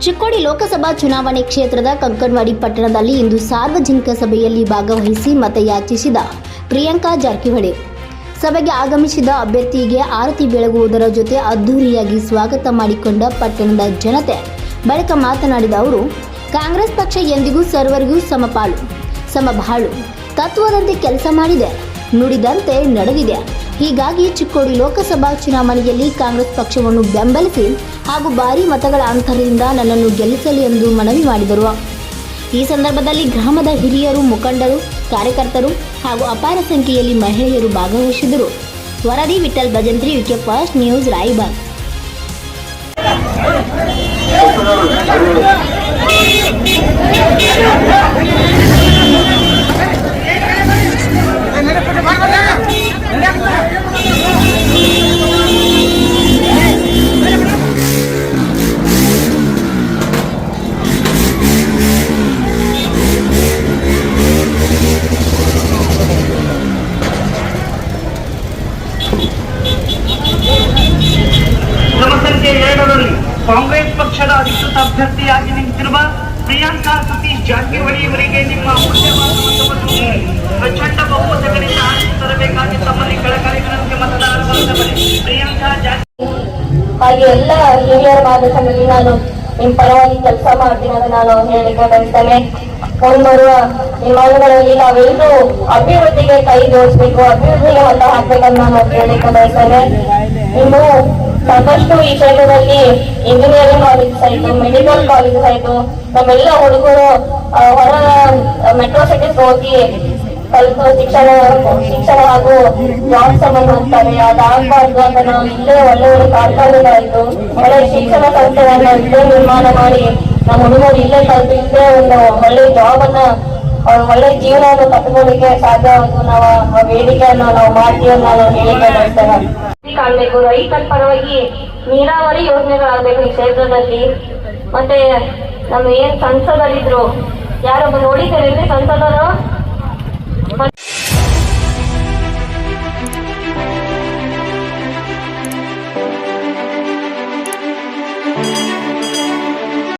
ಚಿಕ್ಕೋಡಿ ಲೋಕಸಭಾ ಚುನಾವಣೆ ಕ್ಷೇತ್ರದ ಕಂಕನವಾಡಿ ಪಟ್ಟಣದಲ್ಲಿ ಇಂದು ಸಾರ್ವಜನಿಕ ಸಭೆಯಲ್ಲಿ ಭಾಗವಹಿಸಿ ಮತಯಾಚಿಸಿದ ಪ್ರಿಯಾಂಕಾ ಜಾರಕಿಹೊಳಿ. ಸಭೆಗೆ ಆಗಮಿಸಿದ ಅಭ್ಯರ್ಥಿಗೆ ಆರತಿ ಬೆಳಗುವುದರ ಜೊತೆ ಅದ್ದೂರಿಯಾಗಿ ಸ್ವಾಗತ ಮಾಡಿಕೊಂಡ ಪಟ್ಟಣದ ಜನತೆ. ಬಳಿಕ ಮಾತನಾಡಿದ ಅವರು, ಕಾಂಗ್ರೆಸ್ ಪಕ್ಷ ಎಂದಿಗೂ ಸರ್ವರಿಗೂ ಸಮಪಾಲು, ಸಮಬಾಳು. ತತ್ವದಂತೆ ಕೆಲಸ ಮಾಡಿದೆ, ನುಡಿದಂತೆ ನಡೆದಿದೆ. ಹೀಗಾಗಿ ಚಿಕ್ಕೋಡಿ ಲೋಕಸಭಾ ಚುನಾವಣೆಯಲ್ಲಿ ಕಾಂಗ್ರೆಸ್ ಪಕ್ಷವನ್ನು ಬೆಂಬಲಿಸಿ ಹಾಗೂ ಭಾರಿ ಮತಗಳ ಅಂತರದಿಂದ ನನ್ನನ್ನು ಗೆಲ್ಲಿಸಲಿ ಎಂದು ಮನವಿ ಮಾಡಿದರು. ಈ ಸಂದರ್ಭದಲ್ಲಿ ಗ್ರಾಮದ ಹಿರಿಯರು, ಮುಖಂಡರು, ಕಾರ್ಯಕರ್ತರು ಹಾಗೂ ಅಪಾರ ಸಂಖ್ಯೆಯಲ್ಲಿ ಮಹಿಳೆಯರು ಭಾಗವಹಿಸಿದರು ವರದಿ Vitthal Bhajantri VK first news Raybag ಸಂಖ್ಯೆ ಎರಡರಲ್ಲಿ ಕಾಂಗ್ರೆಸ್ ಪಕ್ಷದ ಅಧಿಕೃತ ಅಭ್ಯರ್ಥಿಯಾಗಿ ನಿಂತಿರುವ ಪ್ರಿಯಾಂಕಾ ಸತೀಶ್ ಜಾರಕಿಹೊಳಿ ಇವರಿಗೆ ನಿಮ್ಮ ಅಮೂಲ್ಯವಾದ ಮತವನ್ನು ಪ್ರಚಂಡ ಬಹುಮತಗಳಿಂದ ಆರಿಸಿ ತರಬೇಕಾಗಿ ತಮ್ಮಲ್ಲಿ ಕಳಕಳಿಗಳಂತೆ ಮತದಾರರ. ಪ್ರಿಯಾಂಕಾ ಜಾರಕಿಹೊಳಿ ಹಾಗೆ ಎಲ್ಲ ಹಿರಿಯರ ಮಾರ್ಗದರ್ಶನದಲ್ಲಿ ನಾನು ನಿಮ್ಮ ಪರವಾಗಿ ಕೆಲಸ ಮಾಡ್ತೀನಿ ಅಂತ ನಾನು ಹೇಳಿಕೆ ಬಯಸ್ತೇನೆ ಮುಂಬರುವ ವಿಮಾನಗಳಲ್ಲಿ ನಾವೆಲ್ಲರೂ ಅಭಿವೃದ್ಧಿಗೆ ಕೈ ಜೋಡಿಸ್ಬೇಕು, ಅಭಿವೃದ್ಧಿಗೆ ಮತ ಹಾಕ್ಬೇಕಂತ ನಾನು ಹೇಳಿಕೆ ಬಯಸ್ತೇನೆ ಇನ್ನು ಸಾಕಷ್ಟು ಈ ಕ್ಷೇತ್ರದಲ್ಲಿ ಇಂಜಿನಿಯರಿಂಗ್ ಕಾಲೇಜಸ್ ಆಯ್ತು ಮೆಡಿಕಲ್ ಕಾಲೇಜಸ್ ಆಯ್ತು ನಮ್ಮೆಲ್ಲ ಹುಡುಗರು ಹೊರ ಮೆಟ್ರೋ ಸಿಟೀಸ್ ಹೋಗಿ ಕಲಿತು ಶಿಕ್ಷಣ ಶಿಕ್ಷಣ ಹಾಗೂ ಜಾಬ್ ಸಂಬಂಧ ಹೋಗ್ತಾರೆ. ಅದಾಗಬಾರ್ದು ಅಂತ ನಾವು ಇಲ್ಲೇ ಒಳ್ಳೆ ಒಳ್ಳೆ ಕಾರ್ಖಾನೆಗಳಾಯ್ತು. ಒಳ್ಳೆ ಶಿಕ್ಷಣ ಸಂಸ್ಥೆಗಳನ್ನ ಇಲ್ಲೇ ನಿರ್ಮಾಣ ಮಾಡಿ ನಮ್ಮ ಹುಡುಗರು ಇಲ್ಲೇ ಕಲಿತು ಇಲ್ಲೇ ಒಂದು ಒಳ್ಳೆ ಜಾಬ್ ಅನ್ನ ಒಳ್ಳೆ ಜೀವನವನ್ನು ಕಟ್ಕೊಳ್ಳಿಕ್ಕೆ ಸಾಧ್ಯ ನಾವು ವೇದಿಕೆಯನ್ನು ನಾವು ಮಾಡ್ತೀವಿ ಅನ್ನೋ ಹೇಳಿಕೆ ಬಯಸ್ತೇನೆ ಕಾಣ್ಬೇಕು. ರೈತರ ಪರವಾಗಿ ನೀರಾವರಿ ಯೋಜನೆಗಳಾಗಬೇಕು ಈ ಕ್ಷೇತ್ರದಲ್ಲಿ. ಮತ್ತೆ ನಮ್ಮ ಏನ್ ಸಂಸದರಿದ್ರು ಯಾರೊಬ್ಬ ನೋಡಿದ್ದಾರೆ ಸಂಸದರು?